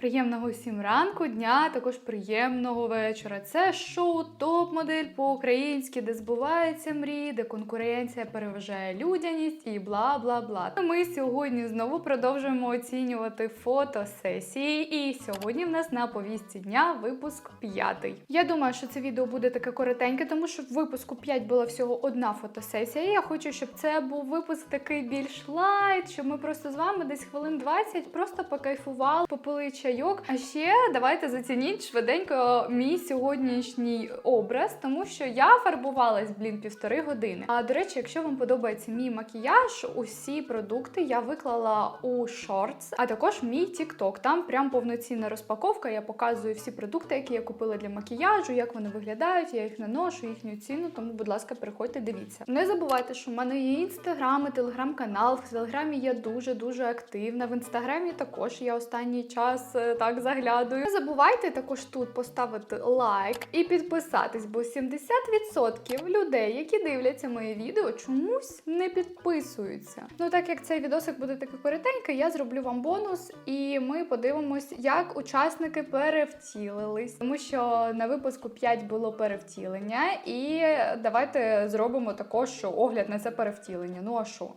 Приємного всім ранку, дня, також приємного вечора. Це шоу топ-модель по-українськи, де збуваються мрії, де конкуренція переважає людяність і бла бла бла. Ми сьогодні знову продовжуємо оцінювати фотосесії. І сьогодні в нас на повістці дня випуск п'ятий. Я думаю, що це відео буде таке коротеньке, тому що в випуску 5 була всього одна фотосесія. І я хочу, щоб це був випуск такий більш лайт, щоб ми просто з вами десь хвилин 20 просто покайфували, попили чайок. А ще давайте зацініть швиденько мій сьогоднішній образ, тому що я фарбувалась, блін, півтори години. А до речі, якщо вам подобається мій макіяж, усі продукти я виклала у шортс, а також мій TikTok. Там прям повноцінна розпаковка. Я показую всі продукти, які я купила для макіяжу, як вони виглядають. Я їх наношу, їхню ціну. Тому, будь ласка, переходьте, дивіться. Не забувайте, що в мене є інстаграм і телеграм-канал. В телеграмі я дуже дуже активна. В інстаграмі також я останній час так заглядаю. Не забувайте також тут поставити лайк і підписатись, бо 70% людей, які дивляться моє відео, чомусь не підписуються. Ну так як цей відосик буде такий коротенький, я зроблю вам бонус, і ми подивимось, як учасники перевтілились, тому що на випуску 5 було перевтілення, і давайте зробимо також що огляд на це перевтілення. Ну а що?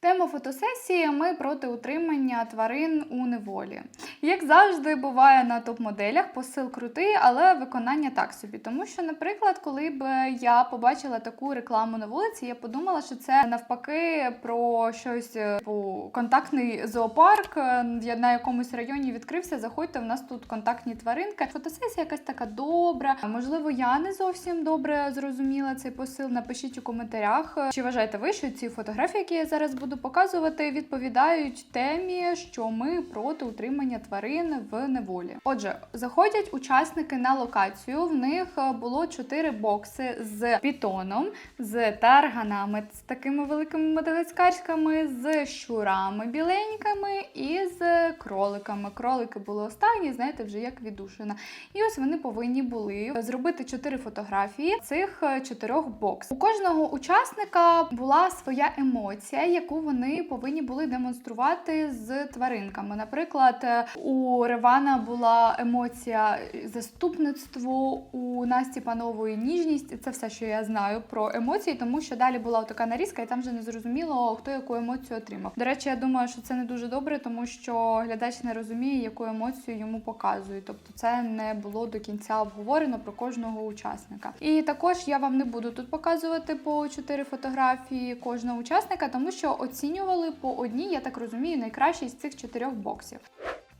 Тема фотосесії ми проти утримання тварин у неволі. Як завжди буває на топ-моделях, посил крутий, але виконання так собі. Тому що, наприклад, коли б я побачила таку рекламу на вулиці, я подумала, що це навпаки про щось типу, контактний зоопарк е, на якомусь районі відкрився. Заходьте, в нас тут контактні тваринки. Фотосесія якась така добра. Можливо, я не зовсім добре зрозуміла цей посил. Напишіть у коментарях, чи вважаєте ви, що ці фотографії, які я зараз буду показувати, відповідають темі, що ми проти утримання тварин в неволі. Отже, заходять учасники на локацію. В них е, було чотири бокси з пітоном, з тарганами, з такими великими мадагаскарськими, з щурами біленькими і з кроликами. Кролики були останні, знаєте, вже як віддушина. І ось вони повинні були зробити чотири фотографії цих е, чотирьох боксів. У кожного учасника була своя емоція, яку вони повинні були демонструвати з тваринками. Наприклад, у Ревана була емоція заступництво, у Насті Панової ніжність. Це все, що я знаю про емоції, тому що далі була така нарізка, і там вже не зрозуміло, хто яку емоцію отримав. До речі, я думаю, що це не дуже добре, тому що глядач не розуміє, яку емоцію йому показують. Тобто, це не було до кінця обговорено про кожного учасника. І також я вам не буду тут показувати по чотири фотографії кожного учасника, тому що оцінювали по одній, я так розумію, найкращій з цих чотирьох боксів.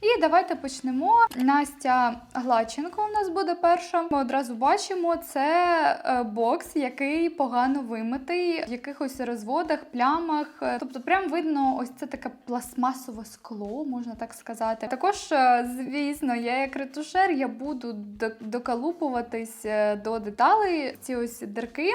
І давайте почнемо. Настя Гладченко у нас буде перша. Ми одразу бачимо це е, бокс, який погано вимитий, в якихось розводах, плямах. Е, Тобто, прям видно, ось це таке пластмасове скло, можна так сказати. Також, е, звісно, я як ретушер, я буду до- доколупуватись е, до деталей. Ці ось дирки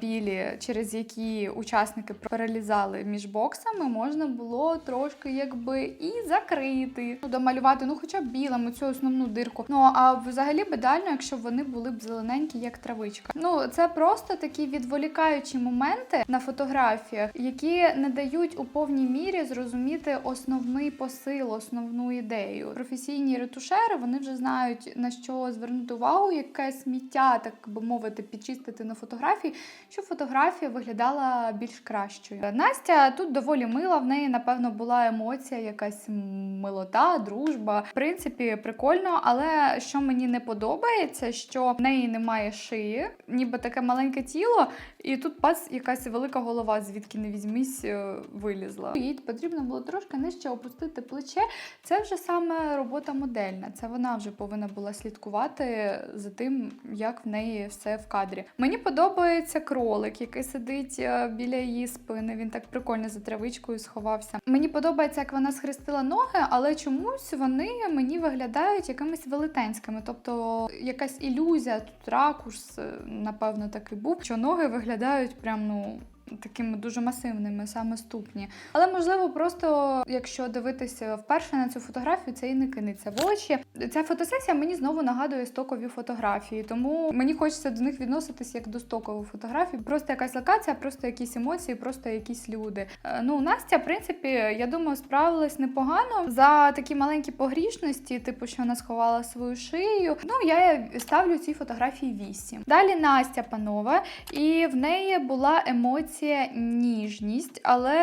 білі, через які учасники перелізали між боксами, можна було трошки якби і закрити. Ну, домалювати, ну хоча б білим цю основну дирку. Ну а взагалі б ідеально, якщо вони були б зелененькі, як травичка. Ну це просто такі відволікаючі моменти на фотографіях, які не дають у повній мірі зрозуміти основний посил, основну ідею. Професійні ретушери вони вже знають на що звернути увагу, яке сміття, так би мовити, підчистити на фотографії, щоб фотографія виглядала більш кращою. Настя тут доволі мила. В неї напевно була емоція, якась милота, дружба. В принципі, прикольно, але що мені не подобається, що в неї немає шиї, ніби таке маленьке тіло, і тут пас якась велика голова, звідки не візьмись, е, вилізла. Їй потрібно було трошки нижче опустити плече. Це вже саме робота модельна. Це вона вже повинна була слідкувати за тим, як в неї все в кадрі. Мені подобається кролик, який сидить е, біля її спини. Він так прикольно за травичкою сховався. Мені подобається, як вона схрестила ноги, але чомусь вони мені виглядають якимись велетенськими. Тобто якась ілюзія, тут ракурс, е, напевно, такий був, що ноги виглядають прям ну. Такими дуже масивними, саме ступні. Але можливо, просто якщо дивитися вперше на цю фотографію, це і не кинеться в очі. Ця фотосесія мені знову нагадує стокові фотографії, тому мені хочеться до них відноситись як до стокових фотографій. Просто якась локація, просто якісь емоції, просто якісь люди. Е, Ну, Настя, в принципі, я думаю, справилась непогано за такі маленькі погрішності, типу, що вона сховала свою шию. Ну, я ставлю цій фотографії 8. Далі Настя панова, і в неї була емоція ніжність, але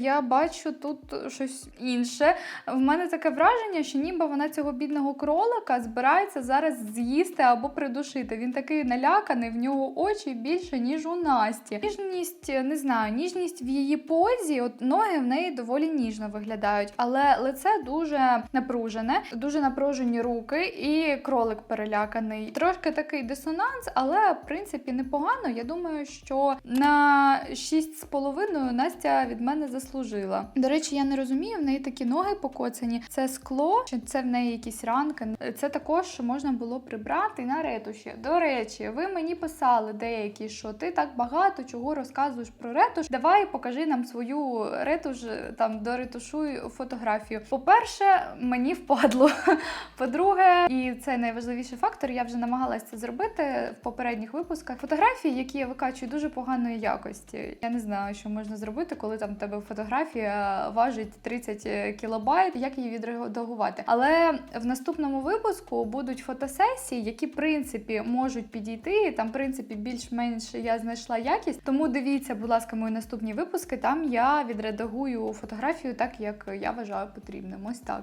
я бачу тут щось інше. В мене таке враження, що ніби вона цього бідного кролика збирається зараз з'їсти або придушити. Він такий наляканий, в нього очі більше, ніж у Насті. Ніжність, не знаю, ніжність в її позі, от ноги в неї доволі ніжно виглядають, але лице дуже напружене, дуже напружені руки, і кролик переляканий. Трошки такий дисонанс, але в принципі непогано. Я думаю, що на 6,5 Настя від мене заслужила. До речі, я не розумію, в неї такі ноги покоцані. Це скло, чи це в неї якісь ранки. Це також можна було прибрати на ретуші. До речі, ви мені писали деякі, що ти так багато чого розказуєш про ретуш. Давай покажи нам свою ретуш, там доретушуй фотографію. По-перше, мені впадло. По-друге, і це найважливіший фактор. Я вже намагалася це зробити в попередніх випусках. Фотографії, які я викачую дуже поганої якості. Я не знаю, що можна зробити, коли там тебе фотографія важить 30 кілобайт. Як її відредагувати? Але в наступному випуску будуть фотосесії, які в принципі можуть підійти. Там, в принципі, більш-менш я знайшла якість. Тому дивіться, будь ласка, мої наступні випуски. Там я відредагую фотографію так, як я вважаю потрібним. Ось так.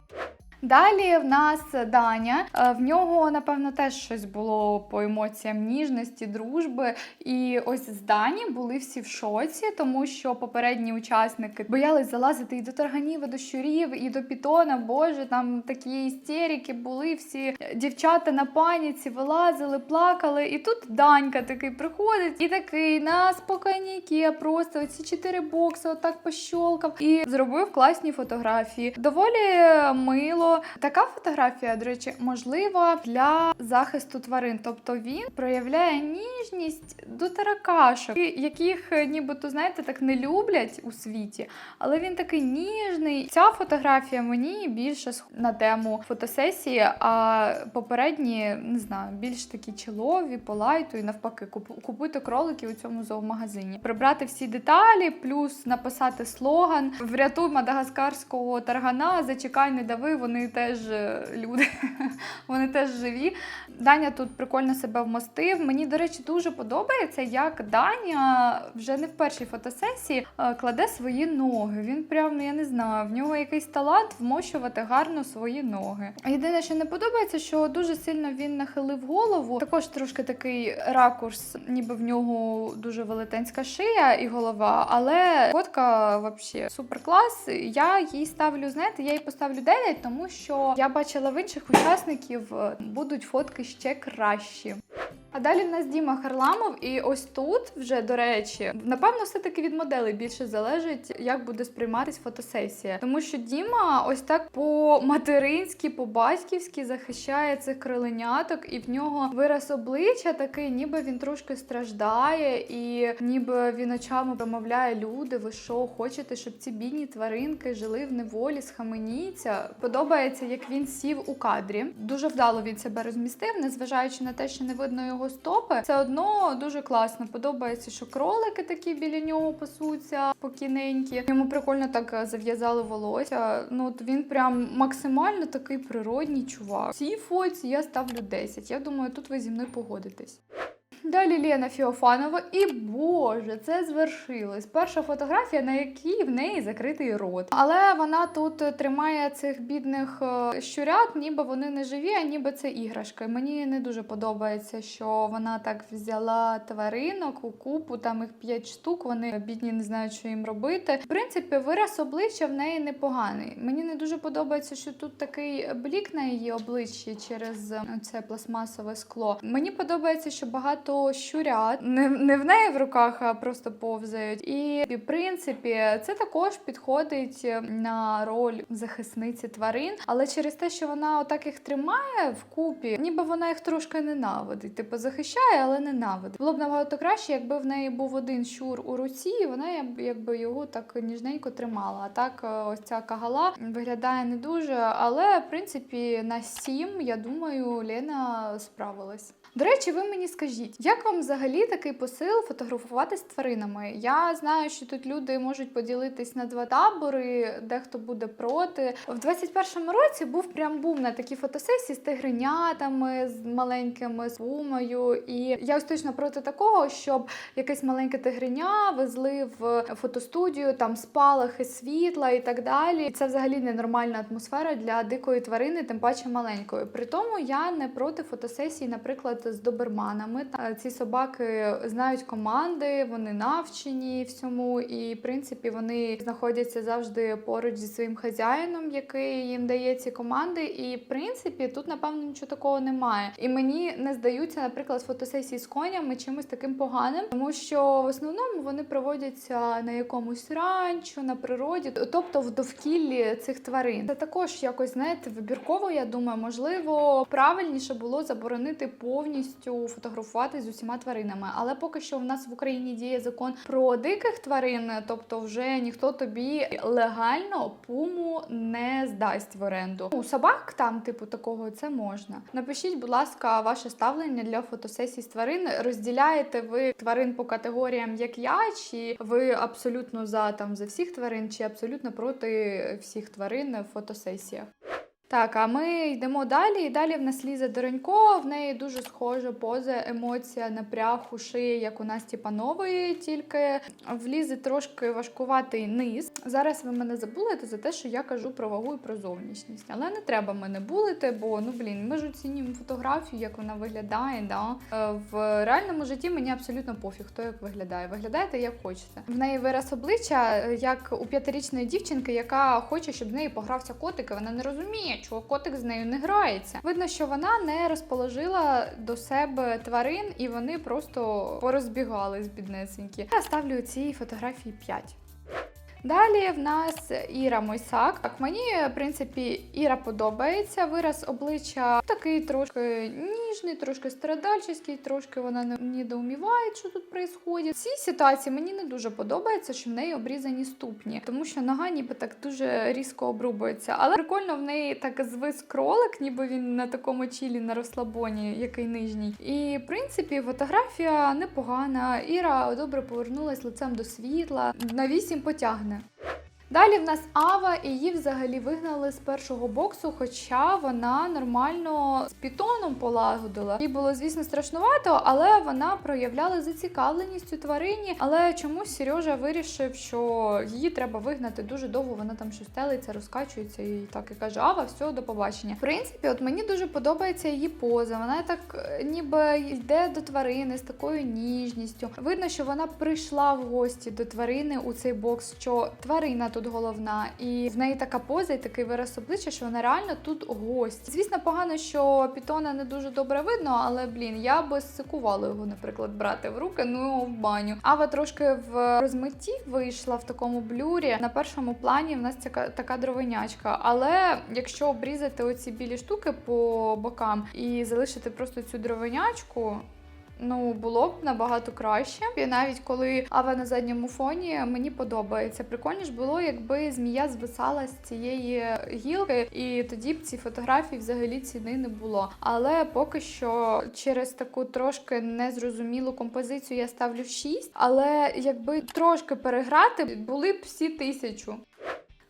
Далі в нас Даня. Е, В нього, напевно, теж щось було по емоціям ніжності, дружби. І ось з Дані були всі в шоці, тому що попередні учасники боялись залазити і до тарганів, і до щурів, і до пітона. Боже, там такі істерики були. Всі дівчата на паніці вилазили, плакали. І тут Данька такий приходить і такий на спокійніки, просто оці чотири бокси, отак пощолкав і зробив класні фотографії. Доволі мило. Така фотографія, до речі, можлива для захисту тварин. Тобто він проявляє ніжність до таракашок, яких е, нібито, знаєте, так не люблять у світі, але він такий ніжний. Ця фотографія мені більше на тему фотосесії, а попередні, не знаю, більш такі чолові, по лайту і навпаки, куп- купити кролики у цьому зоомагазині. Прибрати всі деталі, плюс написати слоган Врятуй мадагаскарського таргана, зачекай, не дави, вони теж е, люди, вони теж живі. Даня тут прикольно себе вмостив. Мені, до речі, дуже подобається, як Даня вже не в першій фотосесії е, кладе свої ноги. Він прям, я не знаю, в нього якийсь талант вмощувати гарно свої ноги. Єдине, що не подобається, що дуже сильно він нахилив голову. Також трошки такий ракурс, ніби в нього дуже велетенська шия і голова, але фотка взагалі супер клас. Я їй ставлю, знаєте, я їй поставлю 9, тому що я бачила в інших учасників е, будуть фотки ще кращі. А далі в нас Діма Харламов, і ось тут вже до речі, напевно, все-таки від моделей більше залежить, як буде сприйматись фотосесія. Тому що Діма ось так по-материнськи, по-батьківськи захищає цих криленяток, і в нього вираз обличчя такий, ніби він трошки страждає, і ніби він очами промовляє люди. Ви що хочете, щоб ці бідні тваринки жили в неволі, схаменіться. Подобається, як він сів у кадрі. Дуже вдало він себе розмістив, незважаючи на те, що не видно його стопи. Все одно дуже класно. Подобається, що кролики такі біля нього пасуться покіненькі. Йому прикольно так е, зав'язали волосся. Ну от він прям максимально такий природній чувак. Цій фоці я ставлю 10. Я думаю, тут ви зі мною погодитесь. Далі Лена Фіофанова, і боже, це звершилось. Перша фотографія, на якій в неї закритий рот. Але вона тут тримає цих бідних е, щурят, ніби вони не живі, а ніби це іграшки. Мені не дуже подобається, що вона так взяла тваринок у купу, там їх 5 штук. Вони бідні не знають, що їм робити. В принципі, вираз обличчя в неї непоганий. Мені не дуже подобається, що тут такий блік на її обличчі через е, це пластмасове скло. Мені подобається, що багато багато щурят. Не, не в неї в руках, а просто повзають. І в принципі, це також підходить на роль захисниці тварин, але через те, що вона отак їх тримає вкупі, ніби вона їх трошки ненавидить. Типу захищає, але ненавидить. Було б набагато краще, якби в неї був один щур у руці, і вона якби його так ніжненько тримала. А так, е, ось ця кагала виглядає не дуже, але в принципі на сім, я думаю, Лена справилась. До речі, ви мені скажіть, як вам взагалі такий посил фотографувати з тваринами? Я знаю, що тут люди можуть поділитись на два табори, дехто буде проти. В 21-му році був прям бум на такі фотосесії з тигренятами, з маленькими з пумою. І я ось точно проти такого, щоб якесь маленьке тигреня везли в фотостудію, там спалахи світла і так далі. І це взагалі ненормальна атмосфера для дикої тварини, тим паче маленької. При тому я не проти фотосесій, наприклад, з доберманами. Та Ці собаки знають команди, вони навчені всьому, і в принципі вони знаходяться завжди поруч зі своїм хазяїном, який їм дає ці команди. І в принципі тут, напевно, нічого такого немає. І мені не здаються, наприклад, фотосесії з конями чимось таким поганим, тому що в основному вони проводяться на якомусь ранчо, на природі, тобто в довкіллі цих тварин. Це також якось знаєте вибірково. Я думаю, можливо, правильніше було заборонити повністю фотографувати з усіма тваринами. Але поки що в нас в Україні діє закон про диких тварин, тобто вже ніхто тобі легально пуму не здасть в оренду. У собак там, типу, такого це можна. Напишіть, будь ласка, ваше ставлення для фотосесій з тварин. Розділяєте ви тварин по категоріям, як я, чи ви абсолютно за там за всіх тварин, чи абсолютно проти всіх тварин в фотосесіях. Так, а ми йдемо далі. І далі в нас Ліза Доронько. В неї дуже схожа поза, емоція, напряг у шиї, як у Насті Панової, тільки в Лізи трошки важкуватий низ. Зараз ви мене забулите за те, що я кажу про вагу і про зовнішність. Але не треба мене булити, бо ну блін, ми ж оцінюємо фотографію, як вона виглядає. Да? Е, В реальному житті мені абсолютно пофіг, хто як виглядає. Виглядаєте як хочете. В неї вираз обличчя, е, як у п'ятирічної дівчинки, яка хоче, щоб з нею погрався котик, і вона не розуміє, чого котик з нею не грається. Видно, що вона не розположила до себе тварин, і вони просто порозбігались біднесенькі. Я ставлю цій фотографії 5. Далі в нас Іра Мойсак. Так, мені, в принципі, Іра подобається. Вираз обличчя такий трошки ніжний, трошки страдальчий, трошки вона не недоуміває, що тут відбувається. В цій ситуації мені не дуже подобається, що в неї обрізані ступні, тому що нога ніби так дуже різко обрубується. Але прикольно в неї так звис кролик, ніби він на такому чілі на розслабоні, який нижній. І в принципі фотографія непогана. Іра добре повернулась лицем до світла. На вісім потягне. Далі в нас Ава, і її взагалі вигнали з першого боксу, хоча вона нормально з пітоном полагодила. Їй було, звісно, страшнувато, але вона проявляла зацікавленість у тварині. Але чомусь Сережа вирішив, що її треба вигнати дуже довго. Вона там щось телиться, розкачується і так і каже: Ава, все, до побачення. В принципі, от мені дуже подобається її поза. Вона так е, ніби йде до тварини з такою ніжністю. Видно, що вона прийшла в гості до тварини у цей бокс, що тварина тут головна, і в неї така поза і такий вираз обличчя, що вона реально тут гость. Звісно, погано, що пітона не дуже добре видно, але блін, я би сикувала його, наприклад, брати в руки, ну його в баню. Ава трошки в розмитті вийшла в такому блюрі. На першому плані в нас така, така дровинячка. Але якщо обрізати оці білі штуки по бокам і залишити просто цю дровинячку. Ну, було б набагато краще. І навіть коли Ава на задньому фоні мені подобається. Прикольніше було, якби змія звисала з цієї гілки, і тоді б ці фотографії взагалі ціни не було. Але поки що через таку трошки незрозумілу композицію я ставлю 6. Але якби трошки переграти, були б всі тисячу.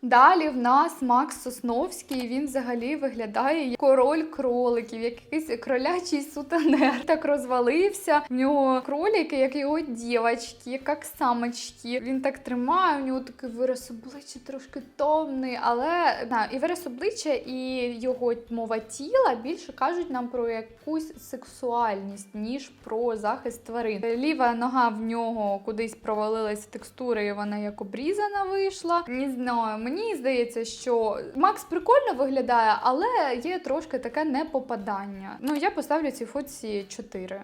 Далі в нас Макс Сосновський. Він взагалі виглядає як король кроликів, як якийсь кролячий сутенер. Так розвалився. В нього кролики, як його дівочки, як самочки. Він так тримає. У нього такий вираз обличчя трошки томний, але да, і вираз обличчя, і його мова тіла більше кажуть нам про якусь сексуальність, ніж про захист тварин. Ліва нога в нього кудись провалилась текстура, і вона як обрізана вийшла. Не знаю, мені здається, що Макс прикольно виглядає, але є трошки таке непопадання. Ну, я поставлю цій фотці 4.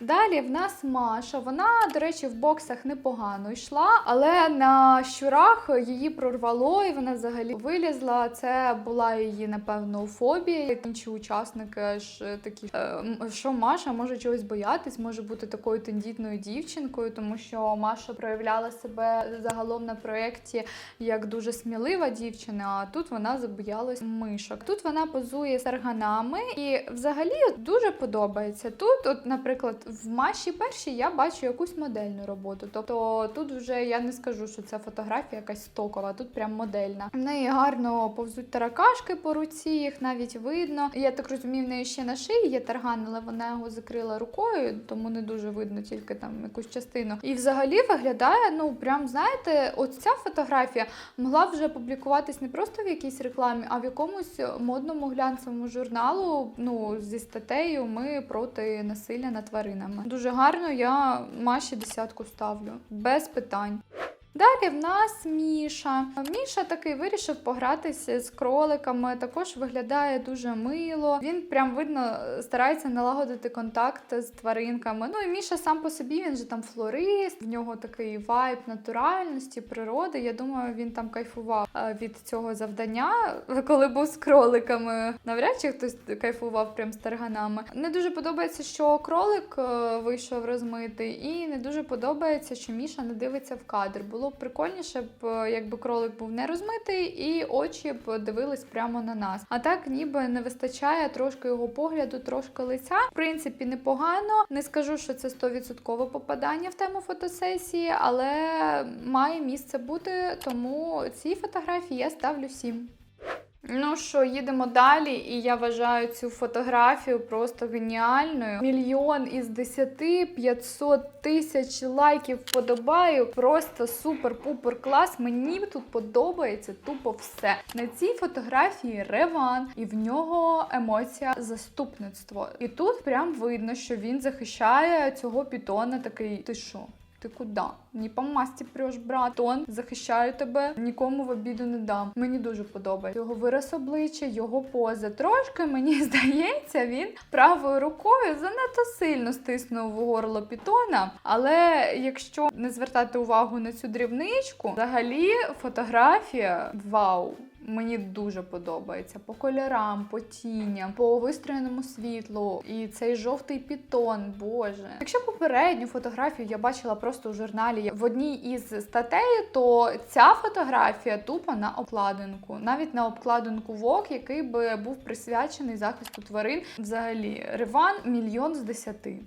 Далі в нас Маша. Вона, до речі, в боксах непогано йшла, але на щурах її прорвало, і вона взагалі вилізла. Це була її, напевно, фобія. Інші учасники ж такі, е, що Маша може чогось боятись, може бути такою тендітною дівчинкою, тому що Маша проявляла себе загалом на проєкті як дуже смілива дівчина. А тут вона забоялась мишок. Тут вона позує з тарганами, і взагалі дуже подобається. Тут, от, наприклад, в Маші першій я бачу якусь модельну роботу. Тобто тут вже я не скажу, що це фотографія якась стокова, тут прям модельна. В неї гарно повзуть таракашки по руці, їх навіть видно. Я так розумію, в неї ще на шиї є тарган, але вона його закрила рукою, тому не дуже видно тільки там якусь частину. І взагалі виглядає, ну прям знаєте, от ця фотографія могла вже публікуватись не просто в якійсь рекламі, а в якомусь модному глянцевому журналу. Ну зі статтею ми проти насилля над тваринами. Дуже гарно. Я Маші десятку ставлю без питань. Далі в нас Міша. Міша такий вирішив погратися з кроликами. Також виглядає дуже мило. Він прям видно старається налагодити контакт з тваринками. Ну і Міша сам по собі він же там флорист. В нього такий вайб натуральності, природи. Я думаю, він там кайфував е, від цього завдання, коли був з кроликами. Навряд чи хтось кайфував прям з тарганами. Не дуже подобається, що кролик е, вийшов розмитий, і не дуже подобається, що Міша не дивиться в кадр. Було б прикольніше, б е, якби кролик був не розмитий, і очі б дивились прямо на нас. А так, ніби не вистачає трошки його погляду, трошки лиця. В принципі, непогано. Не скажу, що це 100% попадання в тему фотосесії, але має місце бути. Тому ці фотографії я ставлю 7. Ну що, їдемо далі, і я вважаю цю фотографію просто геніальною. Мільйон із 10, 500 тисяч лайків вподобаю. Просто супер-пупер клас. Мені тут подобається тупо все. На цій фотографії Реван, і в нього емоція заступництво. І тут прям видно, що він захищає цього пітона. Такий, ти що? Ти куди? Не по масті преш, брат. Тон захищаю тебе, нікому в обіду не дам. Мені дуже подобається його вираз обличчя, його поза. Трошки мені здається, він правою рукою занадто сильно стиснув горло пітона. Але якщо не звертати увагу на цю дрібничку, взагалі фотографія вау. Мені дуже подобається по кольорам, по тіням, по вистроєному світлу. І цей жовтий пітон, боже. Якщо попередню фотографію я бачила просто у журналі в одній із статей, то ця фотографія тупо на обкладинку, навіть на обкладинку Vogue, який би був присвячений захисту тварин. Взагалі, Риван мільйон з десяти.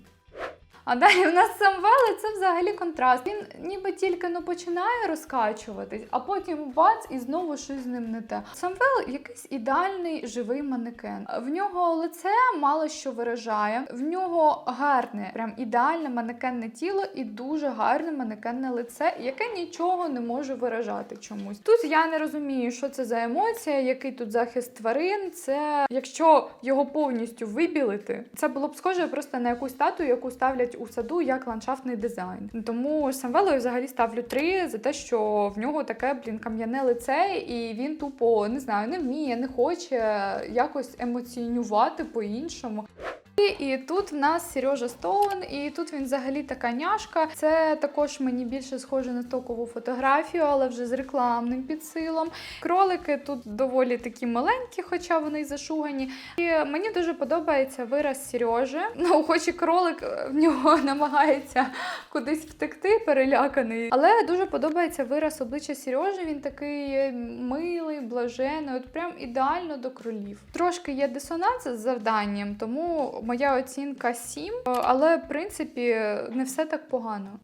А далі в нас Самвел, і це взагалі контраст. Він ніби тільки ну, починає розкачуватись, а потім бац, і знову щось з ним не те. Самвел якийсь ідеальний живий манекен. В нього лице мало що виражає, в нього гарне, прям ідеальне манекенне тіло і дуже гарне манекенне лице, яке нічого не може виражати чомусь. Тут я не розумію, що це за емоція, який тут захист тварин. Це якщо його повністю вибілити, це було б схоже просто на якусь статую, яку ставлять у саду як ландшафтний дизайн. Тому Самвелою взагалі ставлю три за те, що в нього таке блін кам'яне лице, і він тупо не знаю, не вміє, не хоче якось емоціонювати по-іншому. І, тут в нас Сережа Стоун, і тут він взагалі така няшка. Це також мені більше схоже на стокову фотографію, але вже з рекламним підсилом. Кролики тут доволі такі маленькі, хоча вони й зашугані. І мені дуже подобається вираз Сережі. Ну, хоч і кролик е, в нього намагається кудись втекти, переляканий. Але дуже подобається вираз обличчя Сережі. Він такий е, милий, блажений, от прям ідеально до кролів. Трошки є дисонанс з завданням, тому моя оцінка 7, але в принципі не все так погано.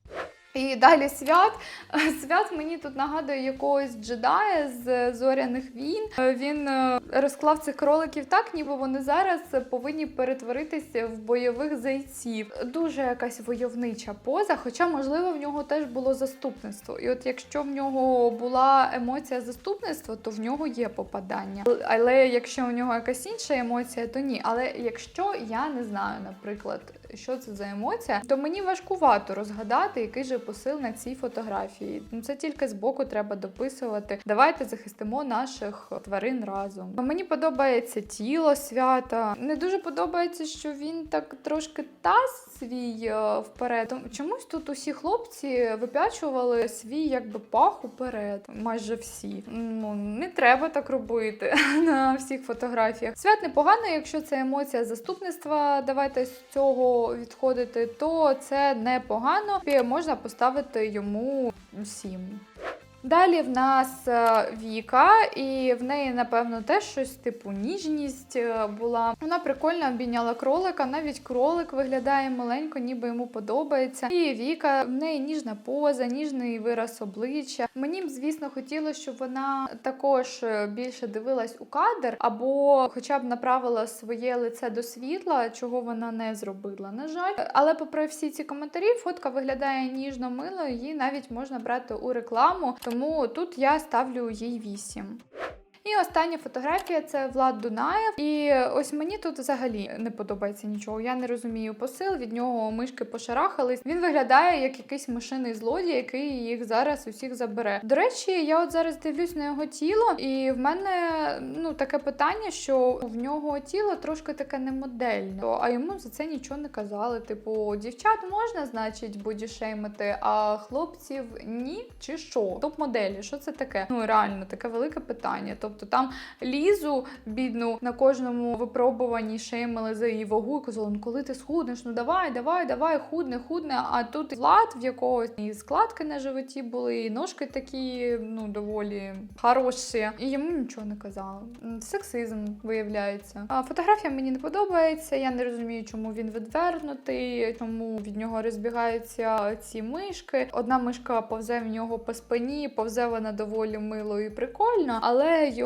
І далі свят. Свят мені тут нагадує якогось джедая з зоряних війн. Він е, розклав цих кроликів так, ніби вони зараз повинні перетворитися в бойових зайців. Дуже якась войовнича поза, хоча, можливо, в нього теж було заступництво. І от якщо в нього була емоція заступництва, то в нього є попадання. Але якщо у нього якась інша емоція, то ні. Але якщо я не знаю, наприклад, що це за емоція, то мені важкувато розгадати, який же посил на цій фотографії. Ну це тільки збоку треба дописувати. Давайте захистимо наших тварин разом. Мені подобається тіло свята. Не дуже подобається, що він так трошки таз свій е, вперед. Чомусь тут усі хлопці вип'ячували свій якби пах уперед. Майже всі. Ну не треба так робити на всіх фотографіях. Свят непогано, якщо це емоція заступництва. Давайте з цього відходити, то це непогано. Можна поставити йому сім. Далі в нас е, Віка, і в неї, напевно, теж щось типу ніжність е, була. Вона прикольно обійняла кролика, навіть кролик виглядає маленько, ніби йому подобається. І Віка, в неї ніжна поза, ніжний вираз обличчя. Мені б, звісно, хотілося, щоб вона також е, більше дивилась у кадр, або хоча б направила своє лице до світла, чого вона не зробила. На жаль, але попри всі ці коментарі, фотка виглядає ніжно мило, її навіть можна брати у рекламу. Тому тут я ставлю їй 8. І остання фотографія це Влад Дунаєв. І ось мені тут взагалі не подобається нічого. Я не розумію посил. Від нього мишки пошарахались. Він виглядає як якийсь мишиний злодій, який їх зараз усіх забере. До речі, я от зараз дивлюсь на його тіло, і в мене ну таке питання, що в нього тіло трошки таке не модельне, а йому за це нічого не казали. Типу, дівчат можна, значить, бодішеймити, а хлопців ні, чи що? Топ-моделі, що це таке? Ну реально таке велике питання. Тобто там лізу бідну на кожному випробуванні шеймили за її вагу і казали, ну коли ти схуднеш, ну давай, давай, давай, худне, худне. А тут влад в якогось і складки на животі були, і ножки такі, ну доволі хороші. І йому нічого не казали. Сексизм виявляється. А фотографія мені не подобається. Я не розумію, чому він відвернутий, чому від нього розбігаються ці мишки. Одна мишка повзе в нього по спині, повзе вона доволі мило і прикольно, але його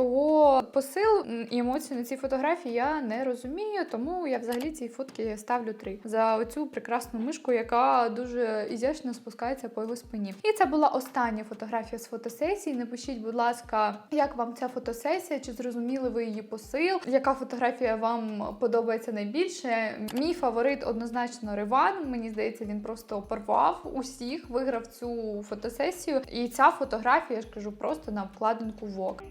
посил м, і емоції на цій фотографії я не розумію, тому я взагалі цій фотки ставлю 3 за оцю прекрасну мишку, яка дуже ізящно спускається по його спині. І це була остання фотографія з фотосесії. Напишіть, будь ласка, як вам ця фотосесія? Чи зрозуміли ви її посил? Яка фотографія вам подобається найбільше? Мій фаворит однозначно Риван. Мені здається, він просто порвав усіх, виграв цю фотосесію. І ця фотографія, я ж кажу, просто на обкладинку Vogue.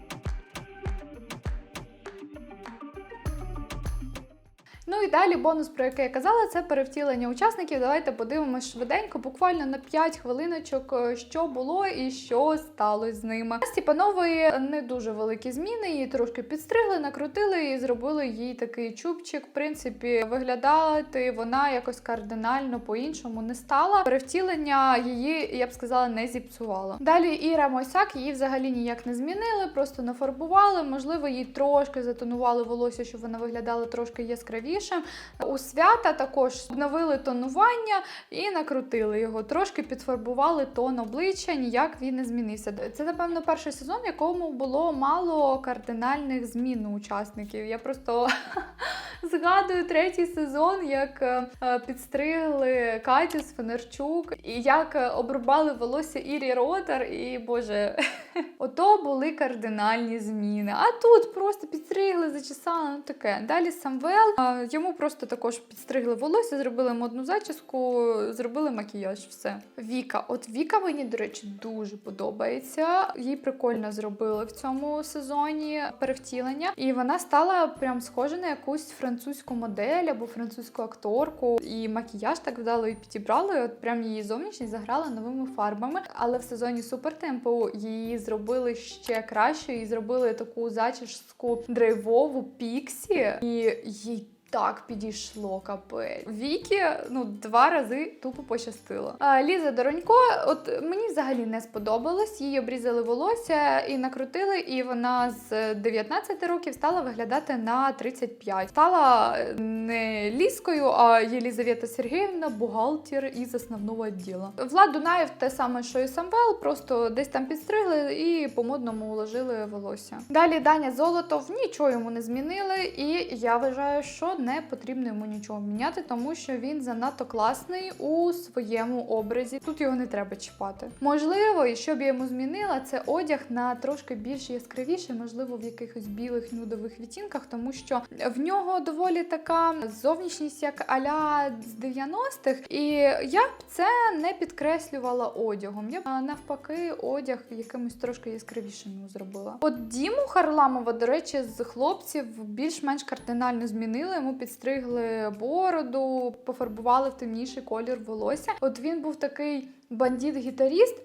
Ну і далі бонус, про який я казала, це перевтілення учасників. Давайте подивимось швиденько, буквально на 5 хвилиночок, е, що було і що сталося з ними. Степанової не дуже великі зміни, її трошки підстригли, накрутили і зробили їй такий чубчик. В принципі, виглядати вона якось кардинально по-іншому не стала. Перевтілення її, я б сказала, не зіпсувало. Далі Іра Мойсак її взагалі ніяк не змінили, просто нафарбували. Можливо, їй трошки затонували волосся, щоб вона виглядала трошки яскравіше. У свята також обновили тонування і накрутили його. Трошки підфарбували тон обличчя, ніяк він не змінився. Це, напевно, перший сезон, в якому було мало кардинальних змін у учасників. Я просто згадую третій сезон, як е, е, підстригли Катю Фенерчук, і як е, обрубали волосся Ірі Ротар, і боже. Ото були кардинальні зміни. А тут просто підстригли, зачесали, ну таке. Далі Самвел. Йому просто також підстригли волосся, зробили модну зачіску, зробили макіяж. Все. Віка. От Віка мені, до речі, дуже подобається. Їй прикольно зробили в цьому сезоні перевтілення. І вона стала прям схожа на якусь французьку модель або французьку акторку. І макіяж так вдало і підібрали. От прям її зовнішність заграла новими фарбами. Але в сезоні супертемпу її зробили ще краще і зробили таку зачіску драйвову піксі, і їй. Так підійшло капець. Вікі ну два рази тупо пощастило. А, Ліза Доронько, от мені взагалі не сподобалось. Їй обрізали волосся і накрутили, і вона з 19 років стала виглядати на 35. Стала е, не ліскою, а Єлізавета Сергіївна, бухгалтер із основного відділу. Влад Дунаєв те саме, що і Самвел, просто десь там підстригли і по-модному уложили волосся. Далі Даня Золотов нічого йому не змінили, і я вважаю, що не потрібно йому нічого міняти, тому що він занадто класний у своєму образі. Тут його не треба чіпати. Можливо, і що б я йому змінила, це одяг на трошки більш яскравіший, можливо, в якихось білих нюдових відтінках, тому що в нього доволі така зовнішність, як аля з 90-х, і я б це не підкреслювала одягом. Я б навпаки одяг якимось трошки яскравішим зробила. От Діму Харламова, до речі, з хлопців більш-менш кардинально змінили. Йому підстригли бороду, пофарбували в темніший колір волосся. От він був такий бандит-гітаріст.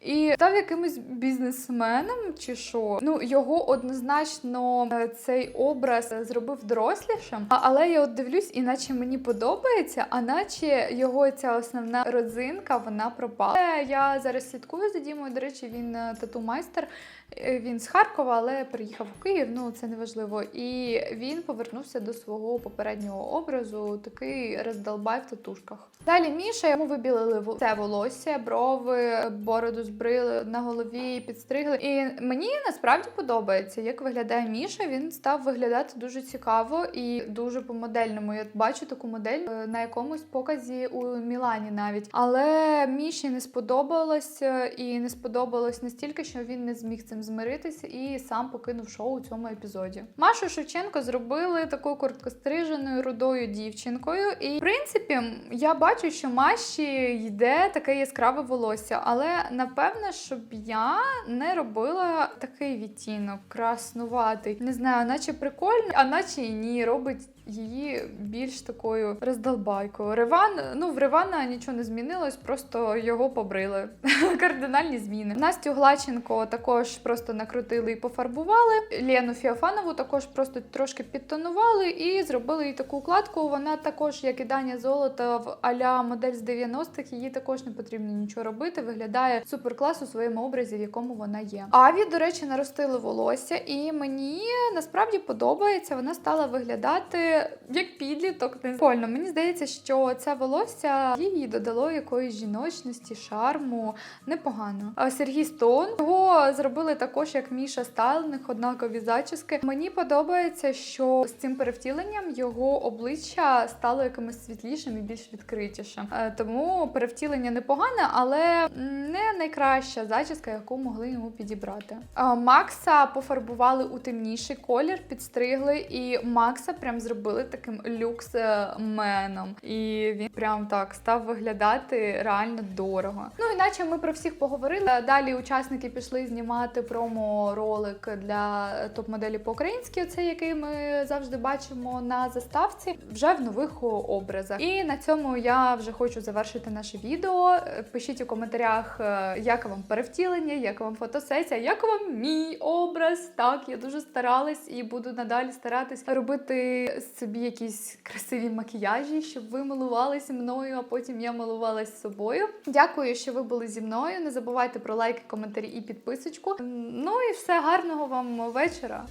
І став якимось бізнесменом чи що. Ну його однозначно е, цей образ зробив дорослішим. Але я от дивлюсь, іначе мені подобається, а наче його ця основна родзинка вона пропала. Е, Я зараз слідкую за Дімою. До речі, він е, тату-майстер. Е, Він з Харкова, але приїхав у Київ. Ну це не важливо. І він повернувся до свого попереднього образу, такий роздолбай в татушках. Далі Міша йому вибілили це волосся, брови, бороду збрили на голові, підстригли. І мені насправді подобається, як виглядає Міша. Він став виглядати дуже цікаво і дуже по-модельному. Я бачу таку модель е, на якомусь показі у Мілані навіть. Але Міші не сподобалось е, і не сподобалось настільки, що він не зміг цим змиритися і сам покинув шоу у цьому епізоді. Машу Шевченко зробили такою короткостриженою рудою дівчинкою. І в принципі, я бачу, що Маші йде таке яскраве волосся, але напевне, щоб я не робила такий відтінок, краснуватий. Не знаю, наче прикольно, а наче і ні, робить. Її більш такою роздолбайкою. Риван, ну в Ривана нічого не змінилось, просто його побрили. Кардинальні зміни. Настю Глаченко також просто накрутили і пофарбували. Лену Фіофанову також просто трошки підтонували і зробили їй таку укладку. Вона також, як і Даня Золота, в аля модель з 90-х, їй також не потрібно нічого робити. Виглядає супер клас у своєму образі, в якому вона є. Аві, до речі, наростили волосся, і мені насправді подобається. Вона стала виглядати як підліток. Не прикольно. Мені здається, що це волосся їй додало якоїсь жіночності, шарму. Непогано. А Сергій Стоун його зробили також, як Міша Стайлинг, однакові зачіски. Мені подобається, що з цим перевтіленням його обличчя стало якимось світлішим і більш відкритішим. Е, Тому перевтілення непогане, але не найкраща зачіска, яку могли йому підібрати. Макса пофарбували у темніший колір, підстригли, і Макса прям зробили таким люкс-меном. І він прям так став виглядати реально дорого. Ну іначе ми про всіх поговорили. Далі учасники пішли знімати промо-ролик для топ-моделі по-українськи, оцей, який ми завжди бачимо на заставці, вже в нових образах. І на цьому я вже хочу завершити наше відео. Пишіть у коментарях, е, як вам перевтілення, як вам фотосесія, як вам мій образ. Так, я дуже старалась і буду надалі старатись робити собі якісь красиві макіяжі, щоб ви милувалися мною, а потім я милувалась собою. Дякую, що ви були зі мною. Не забувайте про лайки, коментарі і підписочку. Ну і все гарного вам вечора.